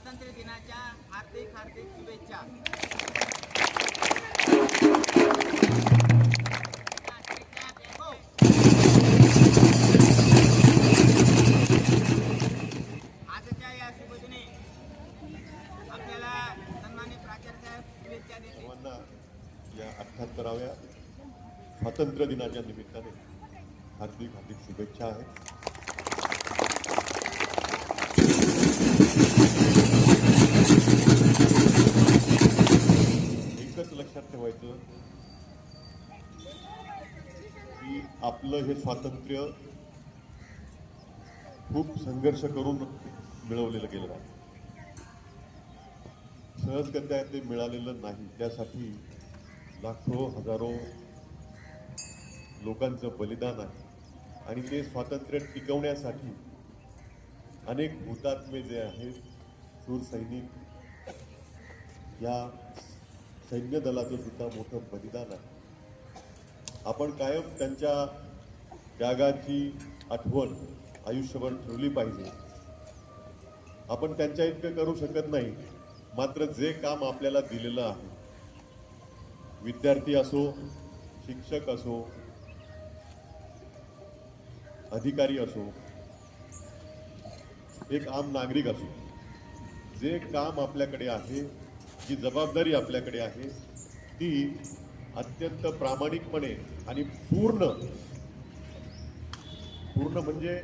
स्वातंत्र्य दिनाच्या हार्दिक हार्दिक शुभेच्छा. आजच्या या शुभदिनी आपल्याला सन्मान्य प्राचार्य साहेब शुभेच्छा देते या अठ्ठ्याहत्तराव्या स्वातंत्र्य दिनाच्या निमित्ताने हार्दिक हार्दिक शुभेच्छा आहेत. एकच लक्षात ठेवायचं की आपलं हे स्वातंत्र्य खूप संघर्ष करून मिळवलेलं गेलं आहे. सहजगत्या ते मिळालेलं नाही. त्यासाठी लाखो हजारो लोकांचं बलिदान आहे. आणि ते स्वातंत्र्य टिकवण्यासाठी अनेक हुतात्मे जे आहेत सूर सैनिक या सैन्य दलाचं सुद्धा मोठं बलिदान आहे. आपण कायम त्यांच्या त्यागाची आठवण आयुष्यभर ठेवली पाहिजे. आपण त्यांच्या इतकं करू शकत नाही मात्र जे काम आपल्याला दिलेलं आहे विद्यार्थी असो शिक्षक असो अधिकारी असो एक आम नागरिक असो. जे काम आपल्याकडे आहे जी जबाबदारी आपल्याकडे आहे ती अत्यंत प्रामाणिकपणे आणि पूर्ण पूर्ण म्हणजे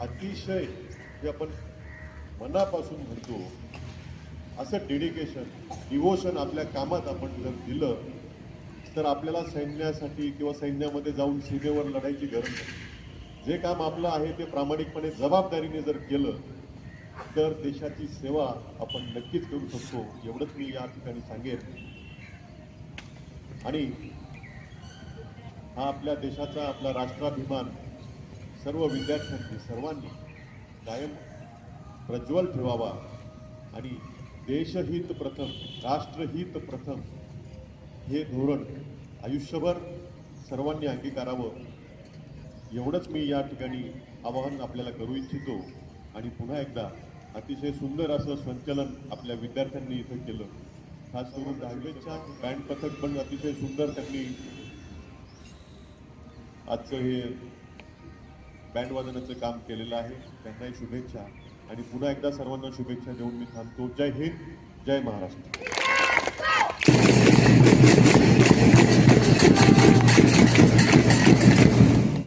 अतिशय जे आपण मनापासून म्हणतो असं डेडिकेशन डिवोशन आपल्या कामात आपण जर दिलं तर आपल्याला सैन्यासाठी किंवा सैन्यामध्ये जाऊन सीमेवर लढायची गरज नाही. जे काम आपलं आहे ते प्रामाणिकपणे जबाबदारीने जर केलं तर देशाची सेवा आपण नक्कीच करू शकतो एवढंच मी या ठिकाणी सांगेन. आणि हा आपल्या देशाचा आपला राष्ट्राभिमान सर्व विद्यार्थ्यांनी सर्वांनी कायम प्रज्वल ठेवावा. आणि देशहित प्रथम राष्ट्रहित प्रथम हे धोरण आयुष्यभर सर्वांनी अंगीकारावं. एवढंच मी या ठिकाणी आवाहन आपल्याला करू इच्छितो. आणि पुन्हा एकदा अतिशय सुंदर असं संचलन आपल्या विद्यार्थ्यांनी इथं केलं. खास करून दहावीच्या बँड पथक पण अतिशय सुंदर त्यांनी आजचं हे बँडवादनाचं काम केलेलं आहे. त्यांनाही शुभेच्छा. आणि पुन्हा एकदा सर्वांना शुभेच्छा देऊन मी थांबतो. जय हिंद जय महाराष्ट्र.